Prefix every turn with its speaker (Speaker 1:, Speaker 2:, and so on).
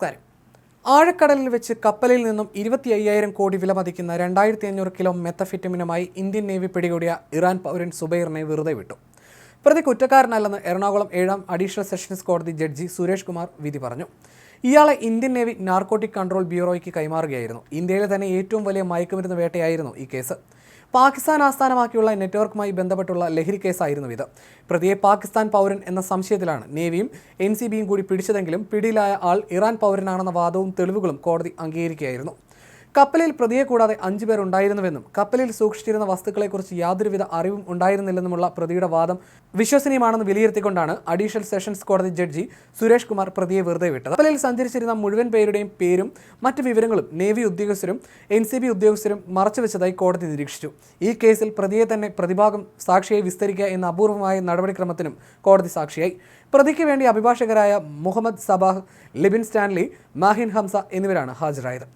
Speaker 1: നമസ്കാരം. ആഴക്കടലിൽ വെച്ച് കപ്പലിൽ നിന്നും ഇരുപത്തി അയ്യായിരം കോടി വില മതിക്കുന്ന രണ്ടായിരത്തി അഞ്ഞൂറ് കിലോ മെത്തഫിറ്റമിനുമായി ഇന്ത്യൻ നേവി പിടികൂടിയ ഇറാൻ പൗരൻ സുബൈറിനെ വെറുതെ വിട്ടു. പ്രതി കുറ്റക്കാരനല്ലെന്ന് എറണാകുളം ഏഴാം അഡീഷണൽ സെഷൻസ് കോടതി ജഡ്ജി സുരേഷ് കുമാർ വിധി പറഞ്ഞു. ഇയാളെ ഇന്ത്യൻ നേവി നാർക്കോട്ടിക് കൺട്രോൾ ബ്യൂറോയ്ക്ക് കൈമാറുകയായിരുന്നു. ഇന്ത്യയിലെ തന്നെ ഏറ്റവും വലിയ മയക്കുമരുന്ന് വേട്ടയായിരുന്നു ഈ കേസ്. പാകിസ്ഥാൻ ആസ്ഥാനമാക്കിയുള്ള നെറ്റ്വർക്കുമായി ബന്ധപ്പെട്ടുള്ള ലഹരി കേസായിരുന്നു ഇത്. പ്രതിയെ പാകിസ്ഥാൻ പൗരൻ എന്ന സംശയത്തിലാണ്. നേവിയും എൻ സി ബിയും കൂടി പിടിച്ചതെങ്കിലും പിടിയിലായ ആൾ ഇറാൻ പൗരനാണെന്ന വാദവും തെളിവുകളും കോടതി അംഗീകരിക്കുകയായിരുന്നു. കപ്പലിൽ പ്രതിയെ കൂടാതെ അഞ്ചു പേർ ഉണ്ടായിരുന്നുവെന്നും കപ്പലിൽ സൂക്ഷിച്ചിരുന്ന വസ്തുക്കളെക്കുറിച്ച് യാതൊരുവിധ അറിവും ഉണ്ടായിരുന്നില്ലെന്നുമുള്ള പ്രതിയുടെ വാദം വിശ്വസനീയമാണെന്ന് വിലയിരുത്തിക്കൊണ്ടാണ് അഡീഷണൽ സെഷൻസ് കോടതി ജഡ്ജി സുരേഷ് കുമാർ പ്രതിയെ വെറുതെ വിട്ടത്. കപ്പലിൽ സഞ്ചരിച്ചിരുന്ന മുഴുവൻ പേരുടെയും പേരും മറ്റ് വിവരങ്ങളും നേവി ഉദ്യോഗസ്ഥരും എൻ സി ബി ഉദ്യോഗസ്ഥരും മറച്ചുവെച്ചതായി കോടതി നിരീക്ഷിച്ചു. ഈ കേസിൽ പ്രതിയെ തന്നെ പ്രതിഭാഗം സാക്ഷിയായി വിസ്തരിക്കുക എന്ന അപൂർവമായ നടപടിക്രമത്തിനും കോടതി സാക്ഷിയായി. പ്രതിക്ക് വേണ്ടി അഭിഭാഷകരായ മുഹമ്മദ് സബാഹ് ലിബിൻ സ്റ്റാൻലി മാഹിൻ ഹംസ എന്നിവരാണ് ഹാജരായത്.